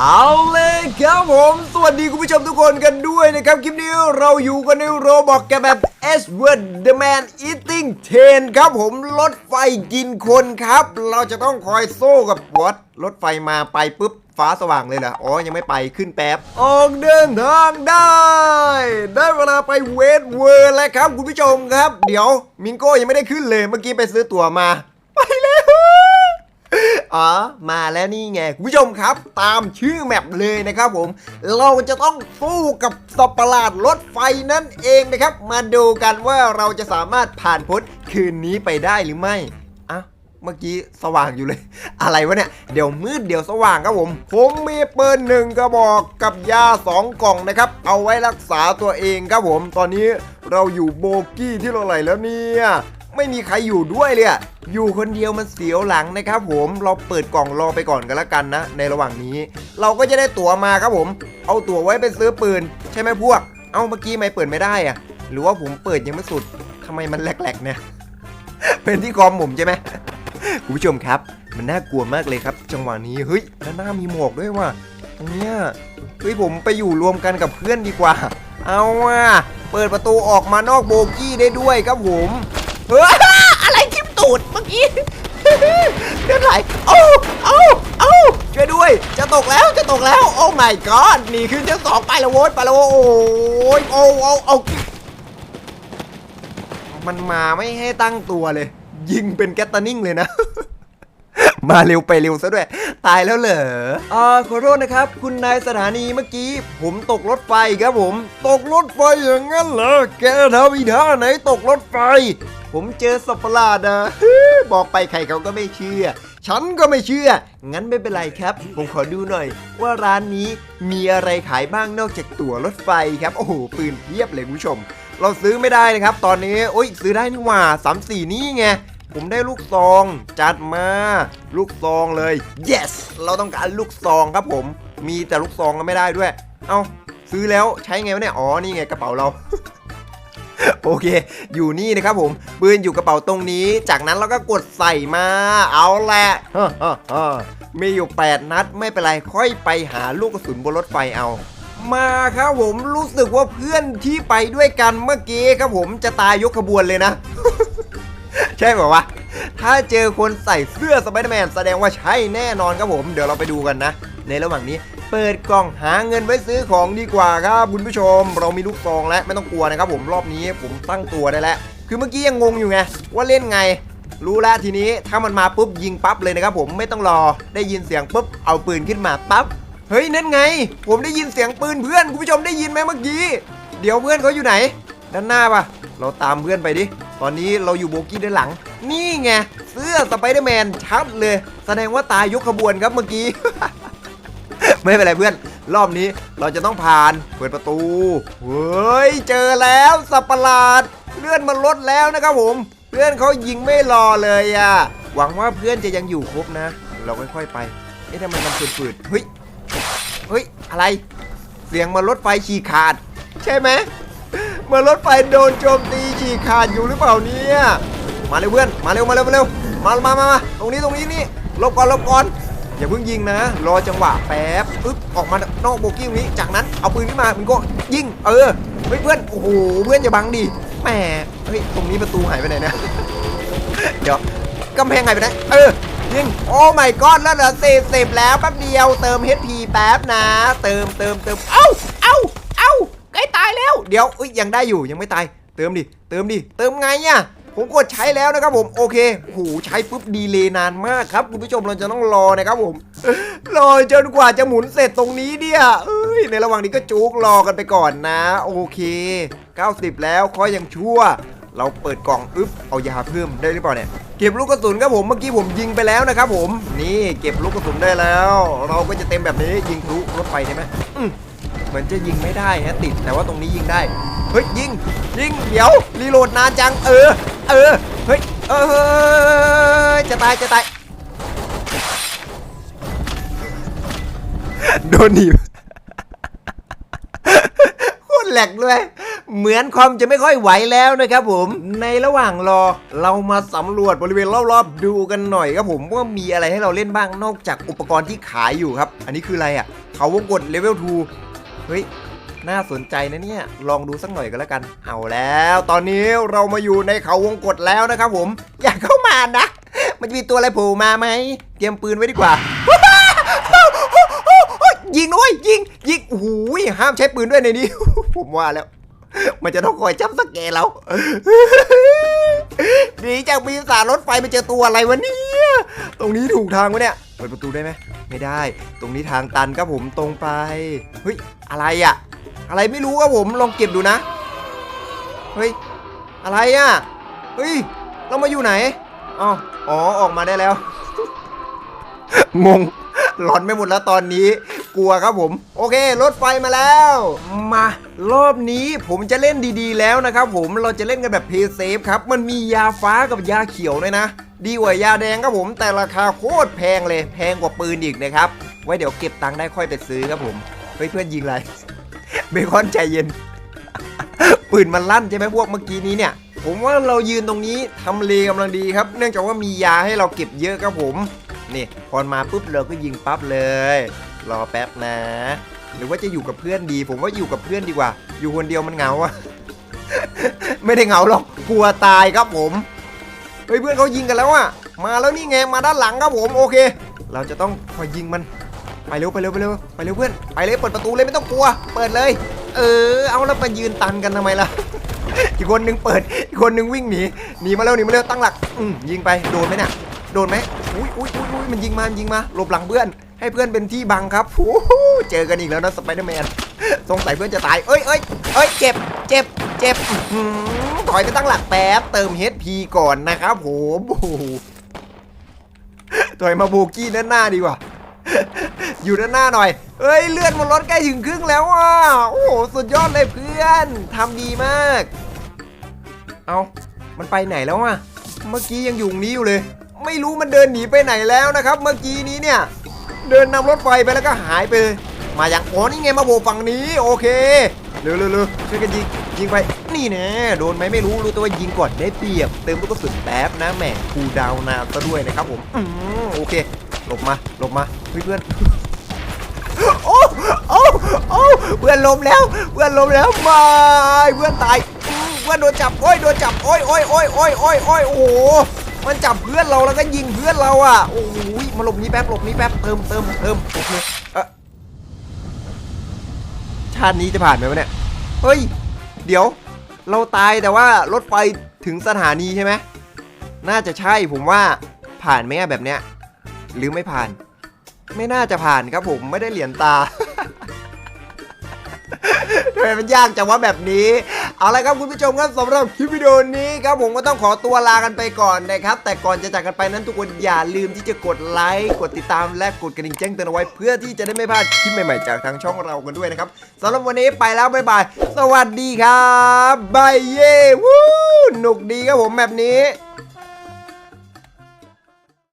เอาเลยครับผม สวัสดีคุณผู้ชมทุกคนกันด้วยนะครับ คลิปนี้เราอยู่กันในโรบอกกันแบบ S Word The Man Eating Train ครับผม รถไฟกินคนครับ เราจะต้องคอยโซ่กับวอตรถไฟมาไปปุ๊บ ฟ้าสว่างเลยเหรอ อ๋อ ยังไม่ไปขึ้นแป๊บ ออกเดินทางได้ ได้เวลาไปเวทเวอร์แล้วครับ คุณผู้ชมครับ เดี๋ยวมิงโก้ยังไม่ได้ขึ้นเลย เมื่อกี้ไปซื้อตั๋วมา อ๋อ มาแล้วนี่ไงคุณผู้ชมครับ ตามชื่อแมปเลยนะครับผม เราจะต้องสู้กับสัตว์ประหลาดรถไฟนั่นเองนะครับ มาดูกันว่าเราจะสามารถผ่านพ้นคืนนี้ไปได้หรือไม่อะเมื่อกี้สว่างอยู่เลย อะไรวะเนี่ย เดี๋ยวมืดเดี๋ยวสว่างครับผม ผมมีปืนหนึ่งกระบอกกับยาสองกล่องนะครับ เอาไว้รักษาตัวเองครับผม ตอนนี้เราอยู่โบกี้ที่เราไหลแล้วเนี่ย ไม่มีใครอยู่ด้วยเลยอะอยู่คนเดียวมันเสียวหลังนะครับผมเราเปิดกล่องรอไปก่อนกันละกันนะ ในระหว่างนี้ เราก็จะได้ตั๋วมาครับผม เอาตั๋วไว้ไปซื้อปืน ใช่ไหมพวก เอาเมื่อกี้ไม่เปิดไม่ได้อะหรือว่าผมเปิดยังไม่สุดทำไมมันแหลกๆเนี่ย เป็นที่คอมผมใช่ไหมคุณผู้ชมครับ มันน่ากลัวมากเลยครับ จังหวะนี้เฮ้ยแล้วหน้ามีหมอกด้วยว่ะตรงเนี้ยเฮ้ยผมไปอยู่รวมกันกับเพื่อนดีกว่า เอาว่ะเปิดประตูออกมานอกโบกี้ได้ด้วยครับผม เฮ้ยอะไรทิ่มตูดเมื่อกี้เดือดไหลโอ้โอ้โอ้ช่วยด้วย จะตกแล้วจะตกแล้ว โอ้ my god นี่คือชั้นสองไปละโว้ยไปละโว้ยโอ้ยโอ้โอ้โอ้มันมาไม่ให้ตั้งตัวเลย ยิงเป็นแกตตานิ่งเลยนะ มาเร็วไปเร็วซะด้วย ตายแล้วเหรออ่าขอโทษนะครับ คุณนายสถานีเมื่อกี้ ผมตกรถไฟครับผม ตกรถไฟอย่างนั้นเหรอ แกทำอีท่าไหนตกรถไฟ ผมเจอสัตว์ประหลาดนะบอกไปใครเขาก็ไม่เชื่อ ฉันก็ไม่เชื่อ งั้นไม่เป็นไรครับ ผมขอดูหน่อย ว่าร้านนี้มีอะไรขายบ้างนอกจากตั๋วรถไฟครับ โอ้โห ปืนเพียบเลยคุณผู้ชม เราซื้อไม่ได้นะครับ ตอนนี้ โอ้ย ซื้อได้นี่หว่าสามสี่นี่ไง ผมได้ลูกซองจัดมา ลูกซองเลย yes เราต้องการลูกซองครับผม มีแต่ลูกซองก็ไม่ได้ด้วย เอ้าซื้อแล้วใช้ไงวะเนี่ย อ๋อ นี่ไงกระเป๋าเรา โอเค อยู่นี่นะครับผม ปืนอยู่กระเป๋าตรงนี้ จากนั้นเราก็กดใส่มา เอาแหละมีอยู่ 8 นัดไม่เป็นไร ค่อยไปหาลูกกระสุนบนรถไฟเอามาครับผมรู้สึกว่าเพื่อนที่ไปด้วยกันเมื่อกี้ครับผมจะตายยกขบวนเลยนะ ใช่แบบว่า ถ้าเจอคนใส่เสื้อสไปเดอร์แมนแสดงว่าใช่แน่นอนครับผม เดี๋ยวเราไปดูกันนะ ในระหว่างนี้เปิดกล่องหาเงินไว้ซื้อของดีกว่าครับคุณผู้ชม เรามีลูกซองแล้วไม่ต้องกลัวนะครับผมรอบนี้ผมตั้งตัวได้แล้ว คือเมื่อกี้ยังงงอยู่ไงว่าเล่นไง รู้แล้วทีนี้ถ้ามันมาปุ๊บยิงปั๊บเลยนะครับผมไม่ต้องรอได้ยินเสียงปุ๊บเอาปืนขึ้นมาปั๊บเฮ้ยนั่นไง ผมได้ยินเสียงปืนเพื่อนคุณผู้ชมได้ยินไหมเมื่อกี้ เดี๋ยวเพื่อนเขาอยู่ไหน ด้านหน้าปะเราตามเพื่อนไปดิ ตอนนี้เราอยู่โบกี้ด้านหลัง นี่ไง เสื้อสไปเดอร์แมนชัดเลย แสดงว่าตายยกขบวนครับเมื่อกี้ ไม่เป็นไรเพื่อน รอบนี้เราจะต้องผ่าน เปิดประตู เฮ้ย เจอแล้วสัตว์ประหลาด เลื่อนมันลดแล้วนะครับผม เพื่อนเขายิงไม่รอเลยอะหวังว่าเพื่อนจะยังอยู่ครบนะ เราค่อยๆไป เอ๊ะทำไมมันฝืดๆเฮ้ย เฮ้ย อะไร เสียงมันรถไฟฉีกขาด ใช่ไหม เหมือนรถไฟโดนโจมตีฉีกขาดอยู่หรือเปล่าเนี่ยมาเร็วเพื่อนมาเร็วมาเร็วมาเร็วมามามามาตรงนี้ตรงนี้นี่ลบก่อนลบก่อนอย่าเพิ่งยิงนะ รอจังหวะแป๊บปึ๊บออกมานอกโบกี้ตรงนี้ จากนั้นเอาปืนขึ้นมามันก็ยิงเออเฮ้ยเพื่อนโอ้โหเพื่อนอย่าบังดิแหมเฮ้ยตรงนี้ประตูหายไปไหนเนี่ยเดี๋ยวกำแพงหายไปไหนเออยิงโอ้ my god แล้วเหลือสี่สิบแล้วแป๊บเดียวเติม HP แป๊บนะ เติมเติมเติมเอ้า อ้าใกล้ตายแล้ว เดี๋ยวเอ้ยยังได้อยู่ยังไม่ตาย เติมดิ เติมดิ เติมไงอะผมกดใช้แล้วนะครับผมโอเคโหใช้ปุ๊บดีเลยนานมากครับคุณผู้ชมเราจะต้องรอนะครับผมรอจนกว่าจะหมุนเสร็จตรงนี้เนี่ยเอ้ยในระหว่างนี้ก็จุกรอกันไปก่อนนะ โอเค 90 แล้วค่อยยังชั่ว เราเปิดกล่องอึ๊บเอายาเพิ่มได้หรือเปล่าเนี่ยเก็บลูกกระสุนครับผมเมื่อกี้ผมยิงไปแล้วนะครับผมนี่เก็บลูกกระสุนได้แล้ว เราก็จะเต็มแบบนี้ยิงทะลุรถไฟได้ไหม เหมือนจะยิงไม่ได้ฮะติดแต่ว่าตรงนี้ยิงได้ เฮ้ยยิงยิงเดี๋ยวรีโหลดนานจังเออเออเฮ้ยเออจะตายจะตายโดนหนีบโคตรแหลกเลยเหมือนคอมจะไม่ค่อยไหวแล้วนะครับผมในระหว่างรอเรามาสำรวจบริเวณรอบๆดูกันหน่อยครับผมว่ามีอะไรให้เราเล่นบ้างนอกจากอุปกรณ์ที่ขายอยู่ครับ อันนี้คืออะไรอะเขาวงกดเลเวล2 เฮ้ย น่าสนใจนะเนี่ย ลองดูสักหน่อยก็แล้วกัน เอาแล้ว ตอนนี้เรามาอยู่ในเขาวงกดแล้วนะครับผม อยากเข้ามานะ มันจะมีตัวอะไรโผล่มาไหม เตรียมปืนไว้ดีกว่า ยิงด้วยยิง ยิงโอ้โหห้ามใช้ปืนด้วยในนี้ ผมว่าแล้ว มันจะต้องคอยจับสแกนเราดีจากปีศาจรถไฟไปเจอตัวอะไรวะเนี่ย ตรงนี้ถูกทางวะเนี่ย เปิดประตูได้ไหมไม่ได้ ตรงนี้ทางตันครับผมตรงไปเฮ้ยอะไรอะอะไรไม่รู้ครับผมลองเก็บดูนะเฮ้ยอะไรอะเฮ้ยเรามาอยู่ไหนอ๋ออ๋อออกมาได้แล้ว งงหลอนไม่หมดแล้วตอนนี้กลัวครับผม โอเค รถไฟมาแล้ว มารอบนี้ผมจะเล่นดีๆแล้วนะครับผมเราจะเล่นกันแบบเพย์เซฟครับ มันมียาฟ้ากับยาเขียวเลยนะ ดีกว่ายาแดงครับผม แต่ราคาโคตรแพงเลย แพงกว่าปืนอีกนะครับ ไว้เดี๋ยวเก็บตังค์ได้ค่อยไปซื้อครับผมเฮ้ยเพื่อนยิงอะไรเบคอนใจเย็น ปืนมันลั่นใช่ไหมพวกเมื่อกี้นี้เนี่ย ผมว่าเรายืนตรงนี้ทำเลกำลังดีครับ เนื่องจากว่ามียาให้เราเก็บเยอะครับผม นี่พอมาปุ๊บเราก็ยิงปั๊บเลย รอแป๊บนะ หรือว่าจะอยู่กับเพื่อนดี ผมว่าอยู่กับเพื่อนดีกว่า อยู่คนเดียวมันเหงาอะไม่ได้เหงาหรอกกลัวตายครับผม เฮ้ยเพื่อนเขายิงกันแล้วอะมาแล้วนี่ไงมาด้านหลังครับผมโอเค เราจะต้องคอยยิงมันไปเร็วไปเร็วไปเร็วไปเร็วเพื่อนไปเลยเปิดประตูเลยไม่ต้องกลัว เปิดเลย เออ เอาแล้วไปยืนตันกันทำไมล่ะอีกคนหนึงเปิดอีกคนหนึงวิ่งหนีหนีมาแล้วหนีมาแล้วตั้งหลักอืยิงไปโดนไหมเนี่ยโดนไหมอุ้ยอุ้ยอุ้ยอุ้ยมันยิงมายิงมาหลบหลังเพื่อน ให้เพื่อนเป็นที่บังครับโอ้โหเจอกันอีกแล้วนะสไปเดอร์แมนสงสัยเพื่อนจะตายเอ้ยเอ้ยเอ้ยเจ็บ เจ็บเจ็บถอยไปตั้งหลักแป๊บ เติม HP ก่อนนะครับผมโอ้โหถอยมาโบกี้ด้านหน้าดีกว่า อยู่ด้านหน้าหน่อย เอ้ยเลื่อนมันลดใกล้ถึงครึ่งแล้วอะ โอ้โห สุดยอดเลยเพื่อนทำดีมาก เอามันไปไหนแล้วอะ เมื่อกี้ยังอยู่ตรงนี้อยู่เลย ไม่รู้มันเดินหนีไปไหนแล้วนะครับ เมื่อกี้นี้เนี่ย เดินนำรถไฟไปแล้วก็หายไป มาอย่างอ๋อนี่ไงมาโบกฝั่งนี้ โอเค เร็วเร็วเร็วช่วยกันยิงยิงไป นี่น่โดนไหมไม่รู้รู้แต่ว่ายิงก่อนได้เปรียบเติมลูกกระสุนแป๊บนะแหมคูดาวนานซะด้วยนะครับผมอืมโอเคหลบมาหลบมาเพื่อนโอ้โอ้โอ้เพื่อนล้มแล้ว เพื่อนล้มแล้วม่เพื่อนตายเพื่อนโดนจับโอ้ยโดนจับโอ้ยโอ้ยโอ้ยโอ้ยโอ้ยโอ้ยโอ้โหมันจับเพื่อนเราแล้วก็ยิงเพื่อนเราอะโอ้ยมาหลบนี้แป๊บหลบนี้แป๊บเติมเติมเติมโอเคเออ ชาตินี้จะผ่านไหมวะเนี่ย เฮ้ย เดี๋ยว เราตายแต่ว่ารถไฟถึงสถานีใช่ไหม น่าจะใช่ผมว่าผ่านไหมอะแบบเนี้ย หรือไม่ผ่าน ไม่น่าจะผ่านครับผมไม่ได้เหรียญตาทำไมมันยากจังว่าแบบนี้ เอาละครับคุณผู้ชมครับสำหรับคลิปวิดีโอนี้ครับผมก็ต้องขอตัวลากันไปก่อนนะครับ แต่ก่อนจะจากกันไปนั้นทุกคนอย่าลืมที่จะกดไลค์กดติดตามและกดกระดิ่งแจ้งเตือนเอาไว้ เพื่อที่จะได้ไม่พลาดคลิปใหม่ๆจากทางช่องเรากันด้วยนะครับสำหรับวันนี้ไปแล้วบ๊ายบายสวัสดีครับบายเย่วู้หนุกดีครับผมแบบนี้